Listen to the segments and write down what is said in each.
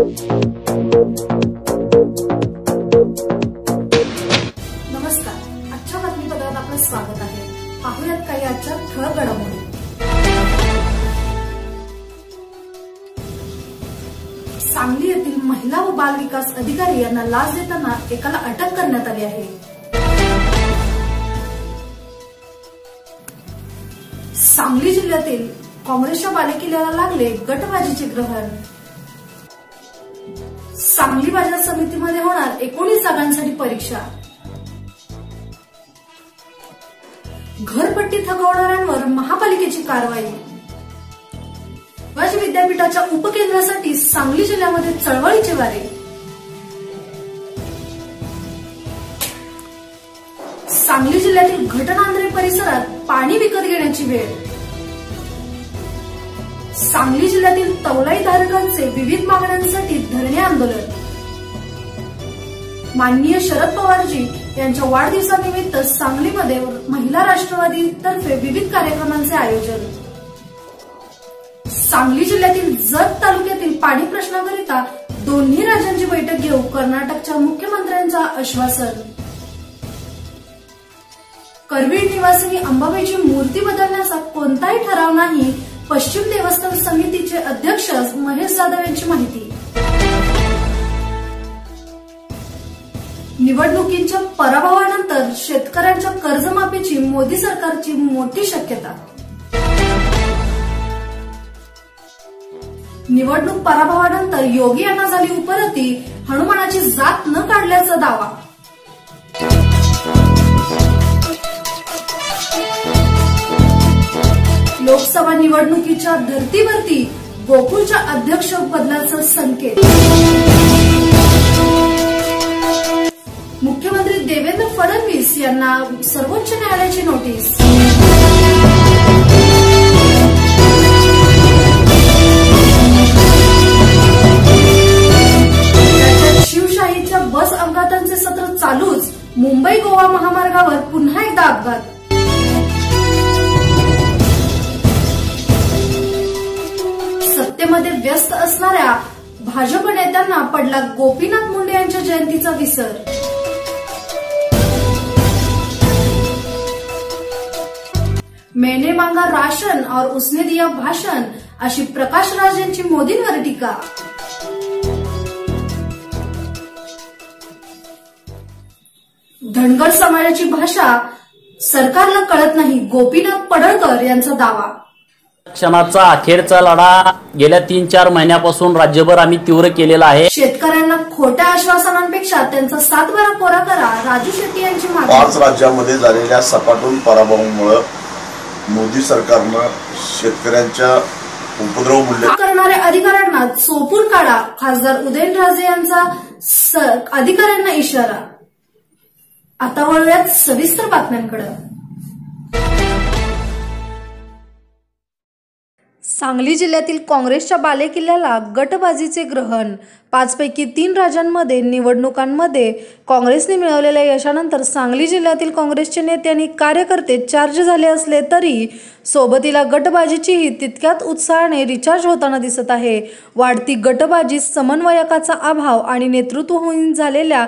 नमस्कार. आजच्या बातमीपत्रात आपलं स्वागत आहे. पाहुयात काही आजच्या ठळक घडामोडी. सांगली येथील महिला व बाल विकास अधिकारी यांना लाच देताना एकाला अटक करण्यात आली आहे. सांगली जिल्ह्यातील काँग्रेसच्या बालेकिल्ल्याला लागले गटबाजीचे ग्रहण. सांगली बाजार समितीमध्ये होणार एकोणीस जागांसाठी परीक्षा. घरपट्टी थकवणाऱ्यांवर महापालिकेची कारवाई. शिवाजी विद्यापीठाच्या उपकेंद्रासाठी सांगली जिल्ह्यामध्ये चळवळीचे वारे. सांगली जिल्ह्यातील घटनांद्रे परिसरात पाणी विकत घेण्याची वेळ. सांगली जिल्ह्यातील तौलाईधारकांचे विविध मागण्यांसाठी धरणे आंदोलन. माननीय शरद पवारजी यांच्या वाढदिवसानिमित्त सांगलीमध्ये महिला राष्ट्रवादी तर्फे विविध कार्यक्रमांचे आयोजन. सांगली जिल्ह्यातील जत तालुक्यातील पाणी प्रश्नाकरिता दोन्ही राज्यांची बैठक घेऊ कर्नाटकच्या मुख्यमंत्र्यांचा आश्वासन. करवीर निवासिनी अंबाबाईची मूर्ती बदलण्याचा कोणताही ठराव नाही पश्चिम देवस्थान समितीचे अध्यक्ष महेश जाधव यांची माहिती. निवडणुकींच्या पराभवानंतर शेतकऱ्यांच्या कर्जमाफीची मोदी सरकारची मोठी शक्यता. निवडणूक पराभवानंतर योगी यांना झाली उपरती हनुमानाची जात न काढल्याचा दावा. लोकसभा निवडणुकीच्या धर्तीवरती गोकुळच्या अध्यक्ष बदलाचा संकेत. मुख्यमंत्री देवेंद्र फडणवीस यांना सर्वोच्च न्यायालयाची नोटीस. शिवशाहीच्या बस अपघातांचे सत्र चालूच मुंबई गोवा महामार्गावर पुन्हा एकदा अपघात. सत्तेमध्ये व्यस्त असणाऱ्या भाजप नेत्यांना पडला गोपीनाथ मुंडे यांच्या जयंतीचा विसर. मैंने मांगा राशन और उसने दिया भाषण अशी प्रकाश राज यांची मोदींवर टीका. धनगर समाजाची भाषा सरकारला कळत नाही गोपीनाथ पडळकर यांचा दावा. आरक्षणाचा अखेरचा लढा गेल्या तीन चार महिन्यापासून राज्यभर आम्ही तीव्र केलेला आहे. शेतकऱ्यांना खोट्या आश्वासनांपेक्षा त्यांचा सातबारा कोरा करा राजू शेट्टी यांची मागणी. पाच राज्यामध्ये झालेल्या सपाटून पराभवामुळं मोदी सरकारनं शेतकऱ्यांच्या उपद्रव मूल्य करणाऱ्या अधिकाऱ्यांना चोपून काढा. खासदार उदयनराजे यांचा स- अधिकाऱ्यांना इशारा. आता वळूयात सविस्तर बातम्यांकडे. सांगली जिल्ह्यातील काँग्रेसच्या बालेकिल्ल्याला गटबाजीचे ग्रहण. पाचपैकी तीन राज्यांमध्ये निवडणुकांमध्ये काँग्रेसने मिळवलेल्या यशानंतर सांगली जिल्ह्यातील काँग्रेसचे नेते आणि कार्यकर्ते चार्ज झाले असले तरी सोबतीला गटबाजीचीही तितक्यात उत्साहाने रिचार्ज होताना दिसत आहे. वाढती गटबाजी समन्वयकाचा अभाव आणि नेतृत्वहीन झालेल्या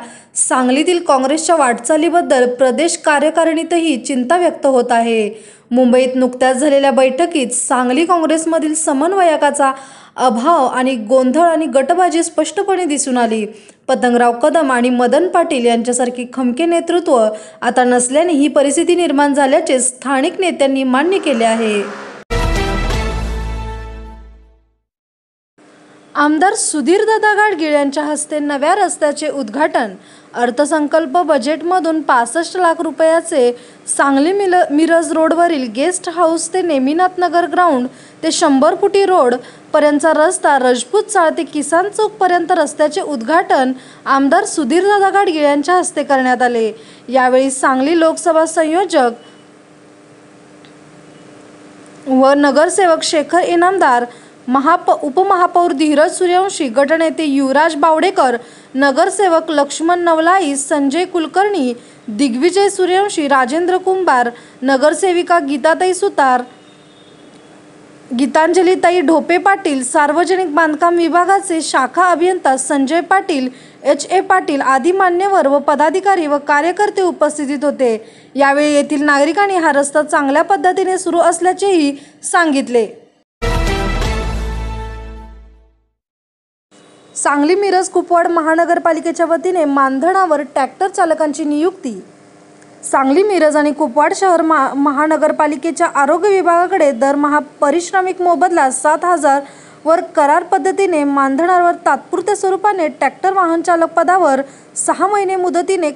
सांगलीतील काँग्रेसच्या वाटचालीबद्दल प्रदेश कार्यकारिणीतही चिंता व्यक्त होत आहे. मुंबईत नुकत्याच झालेल्या बैठकीत सांगली काँग्रेसमधील समन्वयकाचा अभाव आणि गोंधळ आणि गटबाजी स्पष्टपणे दिसून आली. पतंगराव कदम आणि मदन पाटील यांच्यासारखी खमके नेतृत्व आता नसल्याने ही परिस्थिती निर्माण झाल्याचे स्थानिक नेत्यांनी मान्य केले आहे. आमदार सुधीरदादा गाडगीळ यांच्या हस्ते नव्या रस्त्याचे उद्घाटन. अर्थसंकल्प बजेटमधून पासष्ट लाख रुपयाचे सांगली मिल मिरज रोडवरील गेस्ट हाऊस ते नेमिनाथ नगर ग्राउंड ते शंभर फुटी रोड पर्यंतचा रस्ता रजपूत चाळ ते किसान चौक पर्यंत रस्त्याचे उद्घाटन आमदार सुधीरदादा गाडगीळ यांच्या हस्ते करण्यात आले. यावेळी सांगली लोकसभा संयोजक व नगरसेवक शेखर इनामदार महाप उपमहापौर धीरज सूर्यवंशी गटनेते युवराज बावडेकर नगरसेवक लक्ष्मण नवलाई संजय कुलकर्णी दिग्विजय सूर्यवंशी राजेंद्र कुंभार नगरसेविका गीताताई सुतार गीतांजलीताई ढोपे पाटील सार्वजनिक बांधकाम विभागाचे शाखा अभियंता संजय पाटील एच ए पाटील आदी मान्यवर व पदाधिकारी व कार्यकर्ते उपस्थित होते. यावेळी येथील नागरिकांनी हा रस्ता चांगल्या पद्धतीने सुरू असल्याचेही सांगितले. सांगली मिरज कुपवाड महानगरपालिकेच्या वतीने मानधनावर ट्रॅक्टर चालकांची नियुक्ती. सांगली मिरज आणि कुपवाड शहर महा महानगरपालिकेच्या आरोग्य विभागाकडे दरमहा परिश्रमिक मोबदला सात हजार वर करार पद्धतीने मानधनावर तात्पुरत्या स्वरूपाने ट्रॅक्टर वाहन चालक पदावर सहा महिने मुदतीने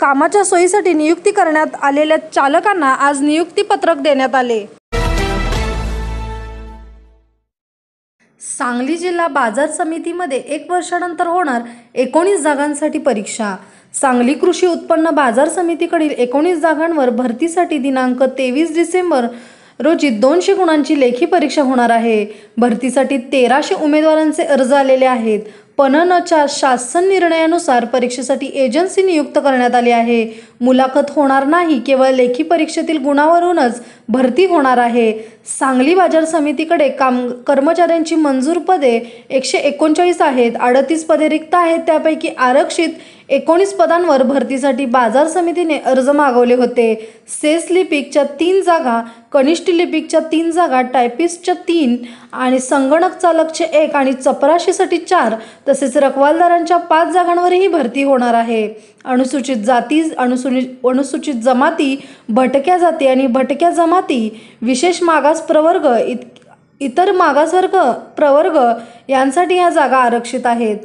कामाच्या सोयीसाठी नियुक्ती करण्यात आलेल्या चालकांना आज नियुक्तीपत्रक देण्यात आले. सांगली जिल्हा बाजार समितीमध्ये एक वर्षानंतर होणार एकोणीस जागांसाठी परीक्षा. सांगली कृषी उत्पन्न बाजार समितीकडील एकोणीस जागांवर भरतीसाठी दिनांक तेवीस डिसेंबर रोजी दोनशे गुणांची लेखी परीक्षा होणार आहे. भरतीसाठी तेराशे उमेदवारांचे अर्ज आलेले आहेत. पननच्या शासन निर्णयानुसार परीक्षेसाठी एजन्सी नियुक्त करण्यात आली आहे. मुलाखत होणार नाही केवळ लेखी परीक्षेतील गुणावरूनच भरती होणार आहे. सांगली बाजार समितीकडे काम कर्मचाऱ्यांची मंजूर पदे एकशे एकोणचाळीस आहेत. अडतीस पदे रिक्त आहेत. त्यापैकी आरक्षित एकोणीस पदांवर भरतीसाठी बाजार समितीने अर्ज मागवले होते. सेस लिपिकच्या तीन जागा कनिष्ठ लिपिकच्या तीन जागा टायपिस्टच्या तीन आणि संगणक चालकचे एक आणि चपराशीसाठी चार तसेच रखवालदारांच्या पाच जागांवरही भरती होणार आहे. अनुसूचित जाती अनुसुनि अनुसूचित जमाती भटक्या जाती आणि भटक्या जमाती विशेष मागास प्रवर्ग इत इतर मागासवर्ग प्रवर्ग यांसाठी ह्या जागा आरक्षित आहेत.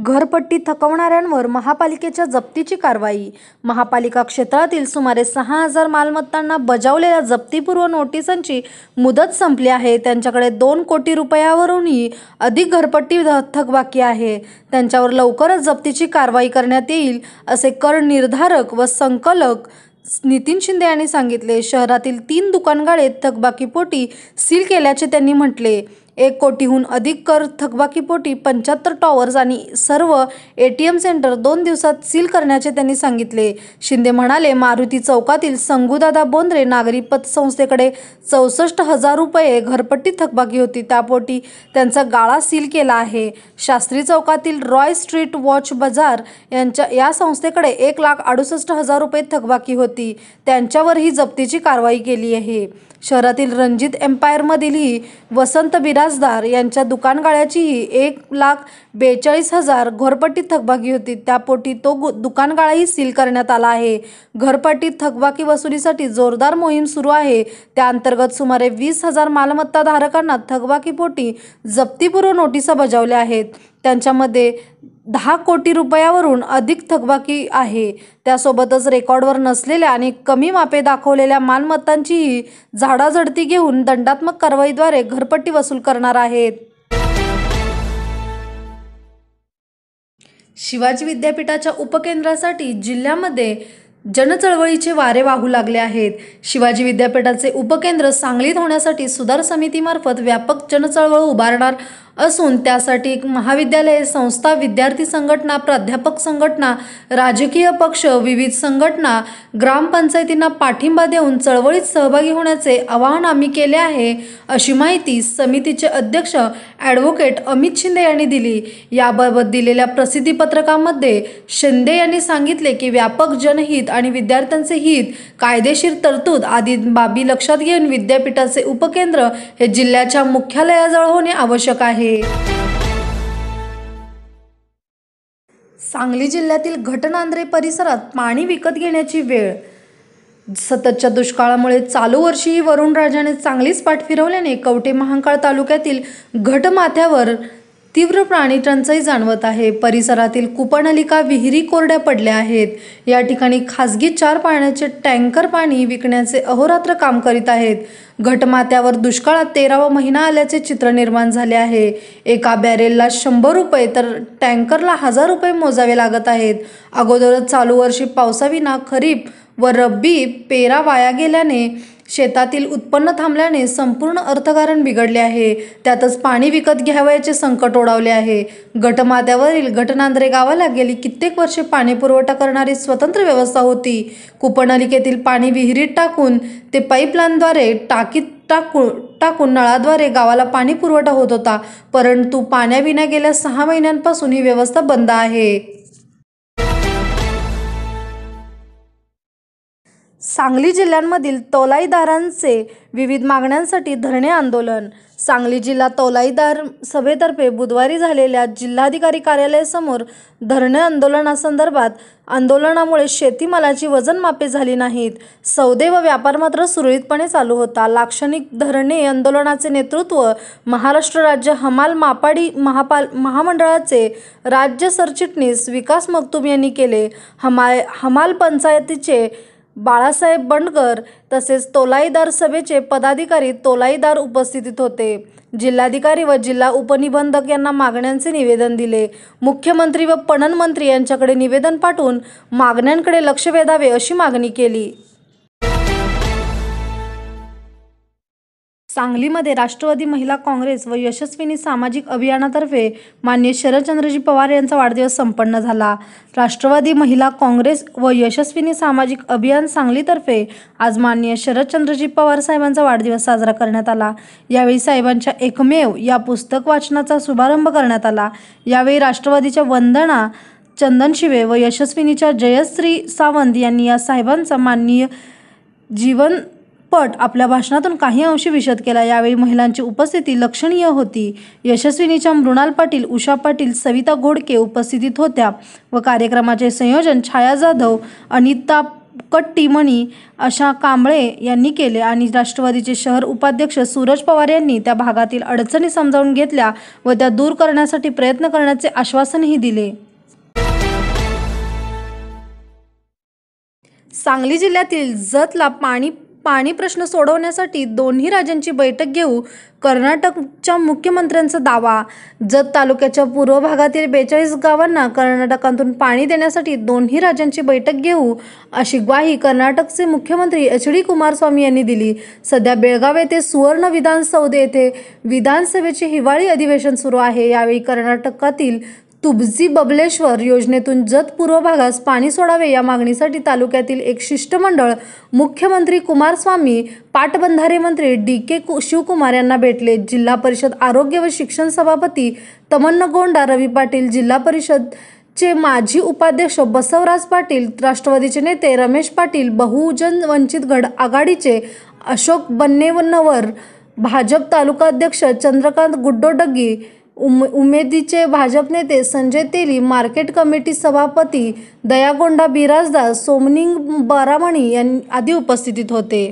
घरपट्टी थकवणाऱ्यांवर महापालिकेच्या जप्तीची कारवाई. महापालिका क्षेत्रातील सुमारे सहा हजार मालमत्तांना बजावलेल्या जप्तीपूर्व नोटिसांची मुदत संपली आहे. त्यांच्याकडे दोन कोटी रुपयावरूनही अधिक घरपट्टी थकबाकी आहे. त्यांच्यावर लवकरच जप्तीची कारवाई करण्यात येईल असे कर निर्धारक व संकलक नितीन शिंदे यांनी सांगितले. शहरातील तीन दुकानगाडे थकबाकीपोटी सील केल्याचे त्यांनी म्हटले. एक कोटीहून अधिक कर थकबाकीपोटी पंच्याहत्तर टॉवर्स आणि सर्व ए टी एम सेंटर दोन दिवसात सील करण्याचे त्यांनी सांगितले. शिंदे म्हणाले मारुती चौकातील संगूदादा बोंद्रे नागरी पतसंस्थेकडे चौसष्ट हजार रुपये घरपट्टी थकबाकी होती. त्यापोटी त्यांचा गाळा सील केला आहे. शास्त्री चौकातील रॉय स्ट्रीट वॉच बाजार यांच्या या संस्थेकडे एक लाख अडुसष्ट हजार रुपये थकबाकी होती. त्यांच्यावरही जप्तीची कारवाई केली आहे. शहरातील रणजित एम्पायरमधीलही वसंत बिराजदार यांच्या दुकानगाळ्याचीही एक लाख बेचाळीस हजार घरपट्टी थकबाकी होती. त्यापोटी तो गु- दुकानगाळाही सील करण्यात आला आहे. घरपट्टी थकबाकी वसुलीसाठी जोरदार मोहीम सुरू आहे. त्या अंतर्गत सुमारे वीस हजार मालमत्ता धारकांना थकबाकीपोटी जप्तीपूर्व नोटिसा बजावल्या आहेत. त्यांच्यामध्ये दहा कोटी रुपयावरून अधिक थकबाकी आहे. त्यासोबतच रेकॉर्डवर नसलेल्या आणि कमी मापे दाखवलेल्या मालमत्तांचीही झाडाझडती घेऊन दंडात्मक कारवाईद्वारे घरपट्टी वसूल करणार आहेत. शिवाजी विद्यापीठाच्या उपकेंद्रासाठी जिल्ह्यामध्ये जनचळवळीचे वारे वाहू लागले आहेत. शिवाजी विद्यापीठाचे उपकेंद्र सांगलीत होण्यासाठी सुधार समितीमार्फत व्यापक जनचळवळ उभारणार असून त्यासाठी महाविद्यालये संस्था विद्यार्थी संघटना प्राध्यापक संघटना राजकीय पक्ष विविध संघटना ग्रामपंचायतींना पाठिंबा देऊन चळवळीत सहभागी होण्याचे आवाहन आम्ही केले आहे अशी माहिती समितीचे अध्यक्ष ॲडव्होकेट अमित शिंदे यांनी दिली. याबाबत दिलेल्या प्रसिद्धीपत्रकामध्ये शिंदे यांनी सांगितले की व्यापक जनहित आणि विद्यार्थ्यांचे हित कायदेशीर तरतूद आदी बाबी लक्षात घेऊन विद्यापीठाचे उपकेंद्र हे जिल्ह्याच्या मुख्यालयाजवळ होणे आवश्यक आहे. सांगली जिल्ह्यातील घटनांद्रे परिसरात पाणी विकत घेण्याची वेळ. सततच्या दुष्काळामुळे चालू वर्षीही वरुणराजाने चांगलीच पाठ फिरवल्याने कवटे महांकाळ तालुक्यातील घटमाथ्यावर तीव्र प्राणी टंचाई जाणवत आहे. परिसरातील कुपनलिका विहिरी कोरड्या पडल्या आहेत. या ठिकाणी खासगी चार पाण्याचे टँकर पाणी विकण्याचे अहोरात्र काम करीत आहेत. घटमात्यावर दुष्काळात तेरावा महिना आल्याचे चित्र निर्माण झाले आहे. एका बॅरेलला शंभर रुपये तर टँकरला हजार रुपये मोजावे लागत आहेत. अगोदरच चालू वर्षी पावसाविना खरीप व रब्बी पेरा वाया गेल्याने शेतातील उत्पन्न थांबल्याने संपूर्ण अर्थकारण बिघडले आहे. त्यातच पाणी विकत घ्यावयाचे संकट ओढावले आहे. गटमाथ्यावरील गटनांद्रे गावाला गेली कित्येक वर्षे पाणी पुरवठा करणारी स्वतंत्र व्यवस्था होती. कुपनलिकेतील पाणी विहिरीत टाकून ते पाईपलाईनद्वारे टाकीत टाकून टाकून नळाद्वारे गावाला पाणी पुरवठा होत होता. परंतु पाण्याविना गेल्या सहा महिन्यांपासून ही व्यवस्था बंद आहे. सांगली जिल्ह्यांमधील तौलाईदारांचे विविध मागण्यांसाठी धरणे आंदोलन. सांगली जिल्हा तौलाईदार सभेतर्फे बुधवारी झालेल्या जिल्हाधिकारी कार्यालयासमोर धरणे आंदोलनासंदर्भात आंदोलनामुळे शेतीमालाची वजन मापे झाली नाहीत. सौदे व व्यापार मात्र सुरळीतपणे चालू होता. लाक्षणिक धरणे आंदोलनाचे नेतृत्व महाराष्ट्र राज्य हमाल मापाडी महापाल महामंडळाचे राज्य सरचिटणीस विकास मगतूम यांनी केले. हमाय हमाल पंचायतीचे बाळासाहेब बंडकर तसेच तोलाईदार सभेचे पदाधिकारी तोलाईदार उपस्थितीत होते. जिल्हाधिकारी व जिल्हा उपनिबंधक यांना मागण्यांचे निवेदन दिले. मुख्यमंत्री व पणन मंत्री यांच्याकडे निवेदन पाठवून मागण्यांकडे लक्ष वेधावे अशी मागणी केली. सांगलीमध्ये राष्ट्रवादी महिला काँग्रेस व यशस्विनी सामाजिक अभियानातर्फे मान्य शरदचंद्रजी पवार यांचा वाढदिवस संपन्न झाला. राष्ट्रवादी महिला काँग्रेस व यशस्विनी सामाजिक अभियान सांगलीतर्फे आज मान्य शरदचंद्रजी पवार साहेबांचा वाढदिवस साजरा करण्यात आला. यावेळी साहेबांच्या एकमेव या पुस्तक वाचनाचा शुभारंभ करण्यात आला. यावेळी राष्ट्रवादीच्या वंदना चंदन शिवे व यशस्विनीच्या जयश्री सावंत यांनी या साहेबांचा माननीय जीवन पट आपल्या भाषणातून काही अंशी विशद केला. यावेळी महिलांची उपस्थिती लक्षणीय होती. यशस्विनीच्या मृणाल पाटील उषा पाटील सविता घोडके उपस्थितीत होत्या व कार्यक्रमाचे संयोजन छाया जाधव अनिता कट्टीमणी अशा कांबळे यांनी केले आणि राष्ट्रवादीचे शहर उपाध्यक्ष सूरज पवार यांनी त्या भागातील अडचणी समजावून घेतल्या व त्या दूर करण्यासाठी प्रयत्न करण्याचे आश्वासनही दिले. सांगली जिल्ह्यातील जतला पाणी पाणी प्रश्न सोडवण्यासाठी दोन्ही राज्यांची बैठक घेऊ कर्नाटकच्या मुख्यमंत्र्यांचा दावा. जत तालुक्याच्या पूर्व भागातील बेचाळीस गावांना कर्नाटकातून पाणी देण्यासाठी दोन्ही राज्यांची बैठक घेऊ अशी ग्वाही कर्नाटकचे मुख्यमंत्री एच डी कुमारस्वामी यांनी दिली. सध्या बेळगाव येथे सुवर्ण विधानसौध येथे विधानसभेचे हिवाळी अधिवेशन सुरू आहे. यावेळी कर्नाटकातील तुबजी बबलेश्वर योजनेतून जत पूर्व भागास पाणी सोडावे या मागणीसाठी तालुक्यातील एक शिष्टमंडळ मुख्यमंत्री कुमारस्वामी पाटबंधारे मंत्री डी के शिवकुमार यांना भेटले. जिल्हा परिषद आरोग्य व शिक्षण सभापती तमन्न गोंडा रवी पाटील जिल्हा परिषद चे माजी उपाध्यक्ष बसवराज पाटील राष्ट्रवादीचे नेते रमेश पाटील बहुजन वंचित घड आघाडीचे अशोक बन्नेवनवर भाजप तालुकाध्यक्ष चंद्रकांत चंद्रकांत गुड्डोडग्गी उम उमेदीचे भाजप नेते संजय तेली मार्केट कमिटी सभापती दयागोंडा बिराजदार सोमनिंग बारामणी यांनी आदी उपस्थितीत होते.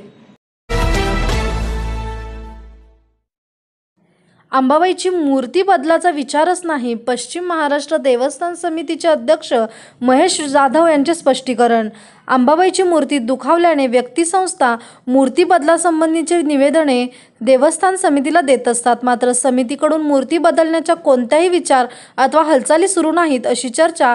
अंबाबाईची मूर्ती बदलाचा विचारच नाही. पश्चिम महाराष्ट्र देवस्थान समितीचे अध्यक्ष महेश जाधव यांचे स्पष्टीकरण. अंबाबाईची मूर्ती दुखावल्याने व्यक्तिसंस्था मूर्ती बदलासंबंधीचे निवेदने देवस्थान समितीला देत असतात. मात्र समितीकडून मूर्ती बदलण्याच्या कोणत्याही विचार अथवा हालचाली सुरू नाहीत अशी चर्चा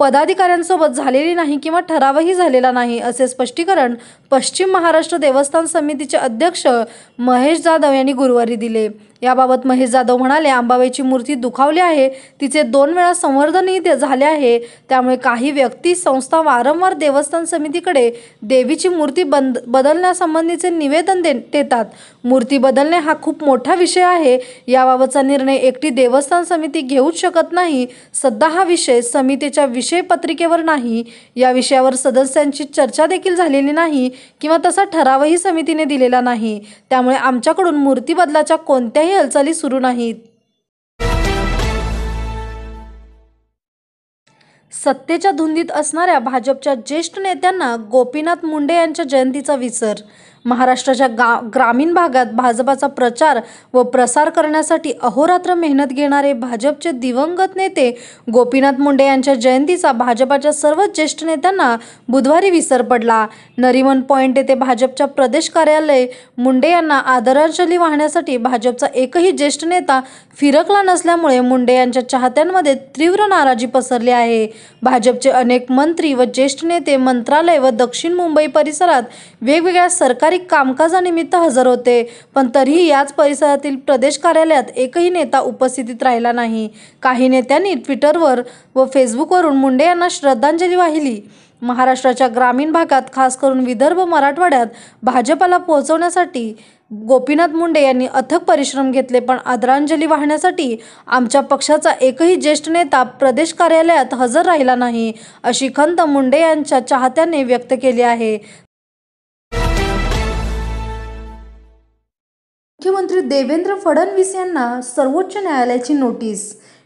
पदाधिकाऱ्यांसोबत झालेली नाही किंवा ठरावही झालेला नाही असे स्पष्टीकरण पश्चिम महाराष्ट्र देवस्थान समितीचे अध्यक्ष महेश जाधव यांनी गुरुवारी दिले. याबाबत महेश जाधव म्हणाले अंबाबाईची मूर्ती दुखावली आहे. तिचे दोन वेळा संवर्धनही झाले आहे. त्यामुळे काही व्यक्ती संस्था वारंवार देवस्थान समितीकडे देवीची मूर्ती बंद बदलण्यासंबंधीचे निवेदन दे देतात. मूर्ती बदलणे हा खूप मोठा विषय आहे. याबाबतचा निर्णय एकटी देवस्थान समिती घेऊच शकत नाही. सध्या हा विषय समितीच्या विषय पत्रिकेवर नाही. या विषयावर सदस्यांची चर्चा देखील झालेली नाही किंवा तसा ठरावही समितीने दिलेला नाही. त्यामुळे आमच्याकडून मूर्ती बदलाच्या कोणत्याही हालचाली सुरू नाहीत. सत्तेच्या धुंदीत असणाऱ्या भाजपच्या ज्येष्ठ नेत्यांना गोपीनाथ मुंडे यांच्या जयंतीचा विसर महाराष्ट्राच्या गा ग्रामीण भागात भाजपाचा प्रचार व प्रसार करण्यासाठी अहोरात्र मेहनत घेणारे भाजपचे दिवंगत नेते गोपीनाथ मुंडे यांच्या जयंतीचा भाजपाच्या सर्व ज्येष्ठ नेत्यांना बुधवारी विसर पडला. नरिमन पॉइंट येथे भाजपच्या प्रदेश कार्यालय मुंडे यांना आदरांजली वाहण्यासाठी भाजपचा एकही ज्येष्ठ नेता फिरकला नसल्यामुळे मुंडे यांच्या चाहत्यांमध्ये तीव्र नाराजी पसरली आहे. भाजपचे अनेक मंत्री व ज्येष्ठ नेते मंत्रालय व दक्षिण मुंबई परिसरात वेगवेगळ्या सरकारी पारिवारिक कामकाजानिमित्त हजर होते पण तरीही याच परिसरातील प्रदेश कार्यालयात एकही नेता उपस्थितीत राहिला नाही. काही नेत्यांनी ट्विटरवर व फेसबुकवरून मुंडे यांना श्रद्धांजली वाहिली. महाराष्ट्राच्या ग्रामीण भागात खास करून विदर्भ मराठवाड्यात भाजपाला पोहोचवण्यासाठी गोपीनाथ मुंडे यांनी अथक परिश्रम घेतले पण आदरांजली वाहण्यासाठी आमच्या पक्षाचा एकही ज्येष्ठ नेता प्रदेश कार्यालयात हजर राहिला नाही अशी खंत मुंडे यांच्या चाहत्यांनी व्यक्त केली आहे. मुख्यमंत्री देवेंद्र फडणवीस यांना सर्वोच्च न्यायालयाची नोटीस.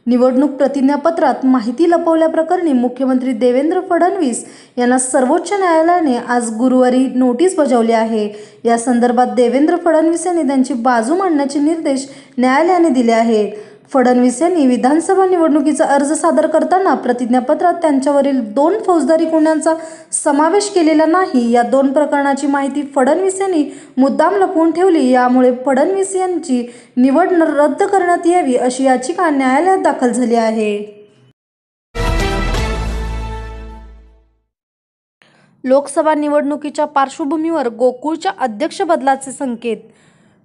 निवडणूक प्रतिज्ञापत्रात माहिती लपवल्याप्रकरणी मुख्यमंत्री देवेंद्र फडणवीस यांना सर्वोच्च न्यायालयाने आज गुरुवारी नोटीस बजावली आहे. या संदर्भात देवेंद्र फडणवीस यांनी त्यांची बाजू मांडण्याचे निर्देश न्यायालयाने दिले आहेत. फडणवीस यांनी विधानसभा निवडणुकीचा अर्ज सादर करताना प्रतिज्ञापत्रात त्यांच्यावरील दोन फौजदारी गुन्ह्यांचा समावेश केलेला नाही. या दोन प्रकरणाची माहिती फडणवीस यांनी मुद्दाम लपवून ठेवली. यामुळे फडणवीस यांची निवड न- रद्द करण्यात यावी अशी याचिका न्यायालयात दाखल झाली आहे. लोकसभा निवडणुकीच्या पार्श्वभूमीवर गोकुळच्या अध्यक्षबदलाचे संकेत.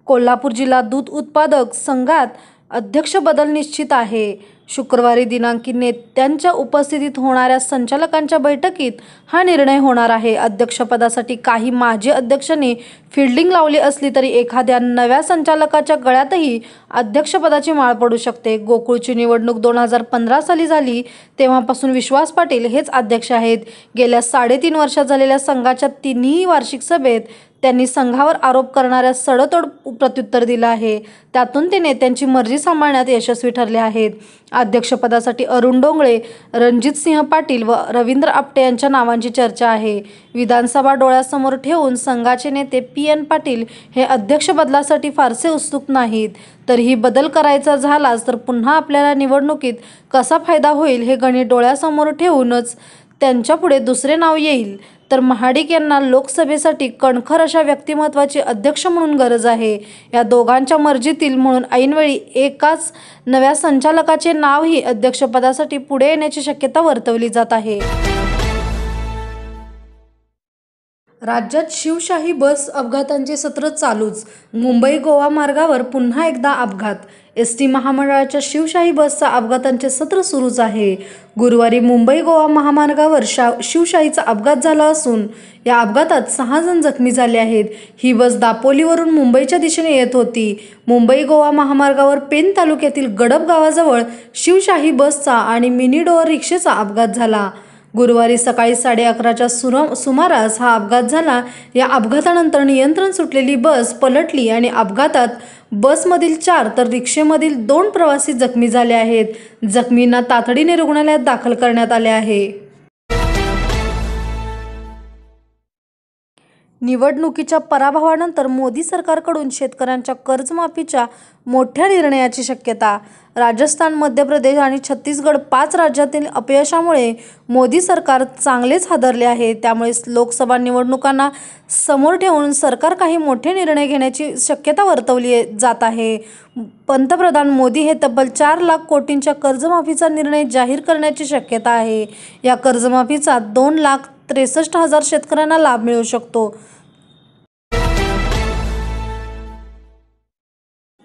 कोल्हापूर जिल्हा दूध उत्पादक संघात अध्यक्ष बदल निश्चित आहे. शुक्रवारी दिनांकी नेत्यांच्या उपस्थितीत होणाऱ्या संचालकांच्या बैठकीत हा निर्णय होणार आहे. अध्यक्षपदासाठी काही माजी अध्यक्षांनी फिल्डिंग लावली असली तरी एखाद्या नव्या संचालकाच्या गळ्यातही अध्यक्षपदाची माळ पडू शकते. गोकुळची निवडणूक दोन हजार पंधरा साली झाली. तेव्हापासून विश्वास पाटील हेच अध्यक्ष आहेत. गेल्या साडेतीन वर्षात झालेल्या संघाच्या तिन्ही वार्षिक सभेत त्यांनी संघावर आरोप करणाऱ्या सडतोड प्रत्युत्तर दिलं आहे. त्यातून ते नेत्यांची मर्जी सांभाळण्यात यशस्वी ठरले आहेत. अध्यक्षपदासाठी अरुण डोंगळे रणजित सिंह पाटील व रवींद्र आपटे यांच्या नावांची चर्चा आहे. विधानसभा डोळ्यासमोर ठेवून संघाचे नेते पी एन पाटील हे अध्यक्ष बदलासाठी फारसे उत्सुक नाहीत. तरीही बदल करायचा झालाच तर पुन्हा आपल्याला निवडणुकीत कसा फायदा होईल हे गणित डोळ्यासमोर ठेवूनच त्यांच्यापुढे दुसरे नाव येईल. तर महाडिक यांना लोकसभेसाठी कणखर अशा व्यक्तिमत्वाची अध्यक्ष म्हणून गरज आहे. या दोघांच्या मर्जीतील म्हणून ऐनवेळी एकाच नव्या संचालकाचे नावही अध्यक्षपदासाठी पुढे येण्याची शक्यता वर्तवली जात आहे. राज्यात शिवशाही बस अपघातांचे सत्र चालूच. मुंबई गोवा मार्गावर पुन्हा एकदा अपघात. एस टी महामंडळाच्या शिवशाही बसचा अपघातांचे सत्र सुरूच आहे. गुरुवारी मुंबई गोवा महामार्गावर शा शिवशाहीचा अपघात झाला असून या अपघातात सहा जण जखमी झाले आहेत. ही बस दापोलीवरून मुंबईच्या दिशेने येत होती. मुंबई गोवा महामार्गावर पेन तालुक्यातील गडप गावाजवळ शिवशाही बसचा आणि मिनी डोअर रिक्षेचा अपघात झाला. गुरुवारी सकाळी साडे अकराच्या सुर सुमारास हा अपघात झाला. या अपघातानंतर नियंत्रण सुटलेली बस पलटली आणि अपघातात बसमधील चार तर रिक्षेमधील दोन प्रवासी जखमी झाले आहेत. जखमींना तातडीने रुग्णालयात दाखल करण्यात आले आहे. निवडणुकीच्या पराभवानंतर मोदी सरकारकडून शेतकऱ्यांच्या कर्जमाफीच्या मोठ्या निर्णयाची शक्यता. राजस्थान मध्य प्रदेश आणि छत्तीसगड पाच राज्यातील अपयशामुळे मोदी सरकार चांगलेच हादरले आहे. त्यामुळे लोकसभा निवडणुकांना समोर ठेवून सरकार काही मोठे निर्णय घेण्याची शक्यता वर्तवली जात आहे. पंतप्रधान मोदी हे तब्बल चार लाख कोटींच्या कर्जमाफीचा निर्णय जाहीर करण्याची शक्यता आहे. या कर्जमाफीचा दोन लाख त्रेसष्ट हजार शेतकऱ्यांना लाभ मिळू शकतो.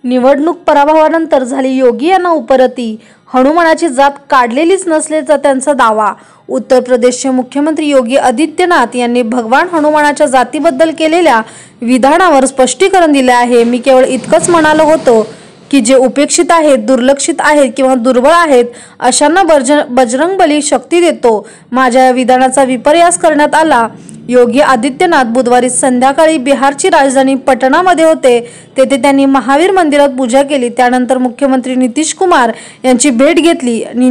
निवडणूक पराभवानंतर झाली योगी यांना उपरती. हनुमानाची जात काढलेलीच नसल्याचा त्यांचा दावा. उत्तर प्रदेशचे मुख्यमंत्री योगी आदित्यनाथ यांनी भगवान हनुमानाच्या जातीबद्दल केलेल्या विधानावर स्पष्टीकरण दिले आहे. मी केवळ इतकंच म्हणालो होतो. की जे उपेक्षित आहेत दुर्लक्षित आहेत किंवा दुर्बळ आहेत अशांना बर्ज बजरंगबली शक्ती देतो. माझ्या या विधानाचा विपर्यास करण्यात आला. योगी आदित्यनाथ बुधवारी संध्याकाळी बिहारची राजधानी पटणामध्ये होते. तेथे त्यांनी महावीर मंदिरात पूजा केली. त्यानंतर मुख्यमंत्री नितीश कुमार यांची भेट घेतली. आणि